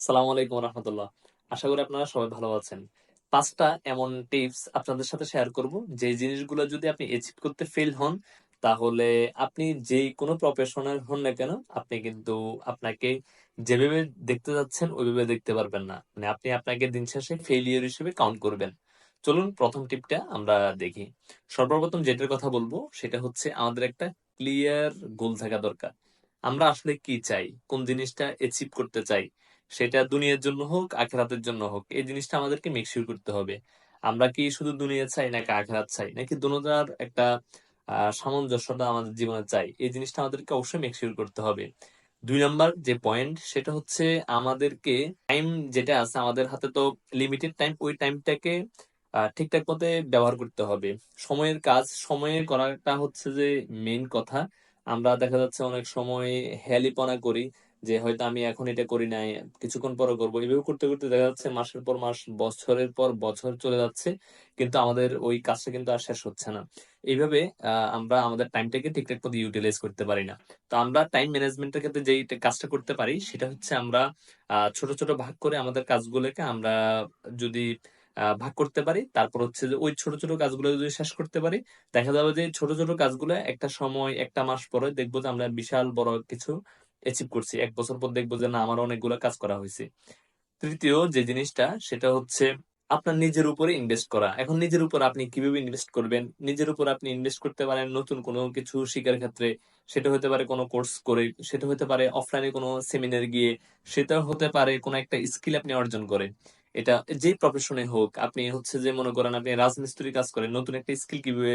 সালামু আলাইকুম রহমতুল্লাহ। আশা করি আপনারা সবাই ভালো আছেন। পাঁচটা এমন টিপস আপনাদের সাথে শেয়ার করব। যে জিনিসগুলো যদি আপনি অ্যাচিভ করতে ফেল হন, তাহলে আপনি যে কোনো প্রফেশনাল হন না কেন, আপনি কিন্তু আপনাকে যেভাবে দেখতে যাচ্ছেন, ওইভাবে দেখতে পারবেন না। মানে আপনি আপনাকে দিন শেষে ফেলিয়ার হিসেবে কাউন্ট করবেন। চলুন প্রথম টিপটা আমরা দেখি। সর্বপ্রথম যেটার কথা বলব, সেটা হচ্ছে আমাদের একটা ক্লিয়ার গোল থাকা দরকার। আমরা আসলে কি চাই? কোন জিনিসটা অ্যাচিভ করতে চাই? সেটা দুনিয়ার জন্য হোক, আখেরাতের জন্য হোক, এই জিনিসটা আমাদেরকে মেকশিওর করতে হবে। আমরা কি শুধু দুনিয়া চাই নাকি আখেরাত চাই? নাকি দুটার একটা আহ সামঞ্জস্যতা আমাদের জীবনে চাই? এই জিনিসটা আমাদেরকে অবশ্যই মেকশিওর করতে হবে। দুই নাম্বার যে পয়েন্ট সেটা হচ্ছে আমাদেরকে টাইম যেটা আছে, আমাদের হাতে তো লিমিটেড টাইম ওই টাইমটাকে ঠিকঠাক মতে ব্যবহার করতে হবে। সময়ের কাজ, সময়ে করাটা হচ্ছে যে মেইন কথা। আমরা দেখা যাচ্ছে অনেক সময় হেয়ালিপনা করি। যে হয়তো আমি এখন এটা করি নাই, কিছুক্ষণ পরে করব। এভাবে করতে করতে দেখা যাচ্ছে মাসের পর মাস, বছরের পর বছর চলে যাচ্ছে, কিন্তু আমাদের ওই কাজটা কিন্তু আর শেষ হচ্ছে না। এইভাবে আমরা আমাদের টাইমটাকে ঠিকঠাক মতো ইউটিলাইজ করতে পারি না। তো আমরা টাইম ম্যানেজমেন্টের ক্ষেত্রে যেই কাজটা করতে পারি, সেটা হচ্ছে আমরা ছোট ছোট ভাগ করে আমাদের কাজগুলোকে আমরা যদি ভাগ করতে পারি, তারপর হচ্ছে যে ওই ছোট ছোট কাজগুলো যদি শেষ করতে পারি, দেখা যাবে যে ছোট ছোট কাজগুলো একটা সময়, একটা মাস পরে দেখব যে আমরা বিশাল বড় কিছু অ্যাচিভ করছি, এক বছর পর দেখব যে না, আমার অনেকগুলো কাজ করা হয়েছে। তৃতীয় যে জিনিসটা, সেটা হচ্ছে আপনার নিজের উপরে ইনভেস্ট করা। এখন নিজের উপর আপনি কীভাবে ইনভেস্ট করবেন? নিজের উপর আপনি ইনভেস্ট করতে পারেন নতুন কোনো কিছু শিকার ক্ষেত্রে। সেটা হতে পারে কোনো কোর্স করে, সেটা হতে পারে অফলাইনে কোনো সেমিনার গিয়ে, সেটা হতে পারে কোনো একটা স্কিল আপনি অর্জন করে। এটা যে প্রফেশনে হোক, আপনি হচ্ছে যে মনে করেন আপনি রাজমিস্ত্রি কাজ করেন, নতুন একটা স্কিল কীভাবে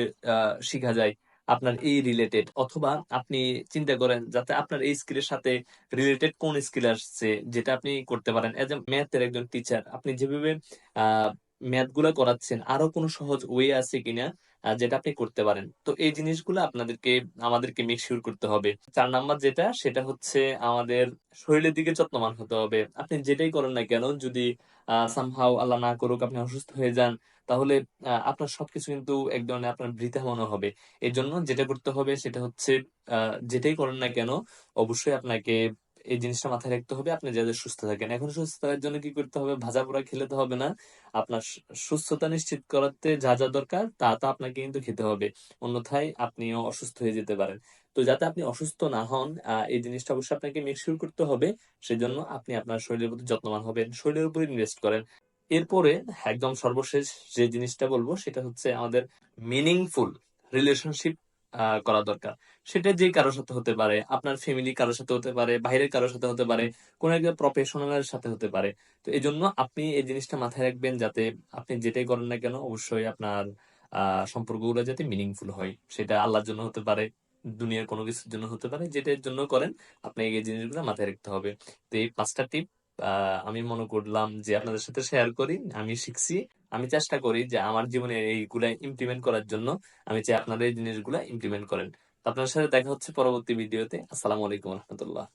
শিখা যায় আপনার এই রিলেটেড অথবা আপনি চিন্তা করেন যাতে আপনার এই স্কিলের সাথে রিলেটেড কোন স্কিল আসছে যেটা আপনি করতে পারেন। এজ এ ম্যাথের একজন টিচার আপনি যেভাবে ম্যাথগুলা করাচ্ছেন, আরও কোনো সহজ ওয়ে আছে কিনা যেটা আপনি করতে পারেন। তো এই জিনিসগুলো আপনাদেরকে, আমাদেরকে মেক শিওর করতে হবে। চার নাম্বার যেটা, সেটা হচ্ছে আমাদের শরীরের দিকে যত্নবান হতে হবে। আপনি যেটাই করেন না কেন, যদি সামহাও আল্লাহ না করুক, আপনি অসুস্থ হয়ে যান, তাহলে আপনার সবকিছু কিন্তু এক ধরনের আপনার বৃথা মনে হবে। এর জন্য যেটা করতে হবে, সেটা হচ্ছে যেটাই করেন না কেন, অবশ্যই আপনাকে এই জিনিসটা মাথায় রাখতে হবে। আপনি যাদের সুস্থ থাকেন। এখন সুস্থ থাকার জন্য কি করতে হবে? ভাজা পোড়া খেলে তো হবে না। আপনার সুস্থতা নিশ্চিত করাতে যা যা দরকার, তা তা আপনাকে কিন্তু খেতে হবে। অন্যথায় আপনিও অসুস্থ হয়ে যেতে পারেন। তো যাতে আপনি অসুস্থ না হন এই জিনিসটা অবশ্যই আপনাকে মেকশিওর করতে হবে। সেজন্য আপনি আপনার শরীরের প্রতি যত্নবান হবেন, শরীরের উপর ইনভেস্ট করেন। এরপরে একদম সর্বশেষ যে জিনিসটা বলব, সেটা হচ্ছে আমাদের মিনিংফুল রিলেশনশিপ করা দরকার। সেটা যে কারোর সাথে হতে পারে, আপনার ফ্যামিলি কারোর সাথে হতে পারে, বাইরের কারোর সাথে হতে পারে, কোন একটা প্রফেশনালের সাথে হতে পারে। তো এই জন্য আপনি এই জিনিসটা মাথায় রাখবেন যাতে আপনি যেটাই করেন না কেন, অবশ্যই আপনার সম্পর্কগুলো যাতে মিনিংফুল হয়। সেটা আল্লাহর জন্য হতে পারে, দুনিয়ার কোনো কিছুর জন্য হতে পারে, যেটার জন্য করেন আপনি এই জিনিসগুলো মাথায় রাখতে হবে। তো এই পাঁচটা টিপ আমি মনে করলাম যে আপনাদের সাথে শেয়ার করি, আমি শিখছি আমি চেষ্টা করি যে আমার জীবনে এইগুলা ইমপ্লিমেন্ট করার জন্য আমি চাই আপনারা এই জিনিসগুলা ইমপ্লিমেন্ট করেন। আপনার সাথে দেখা হচ্ছে পরবর্তী ভিডিওতে আসসালামু আলাইকুম রহমতুল্লাহ।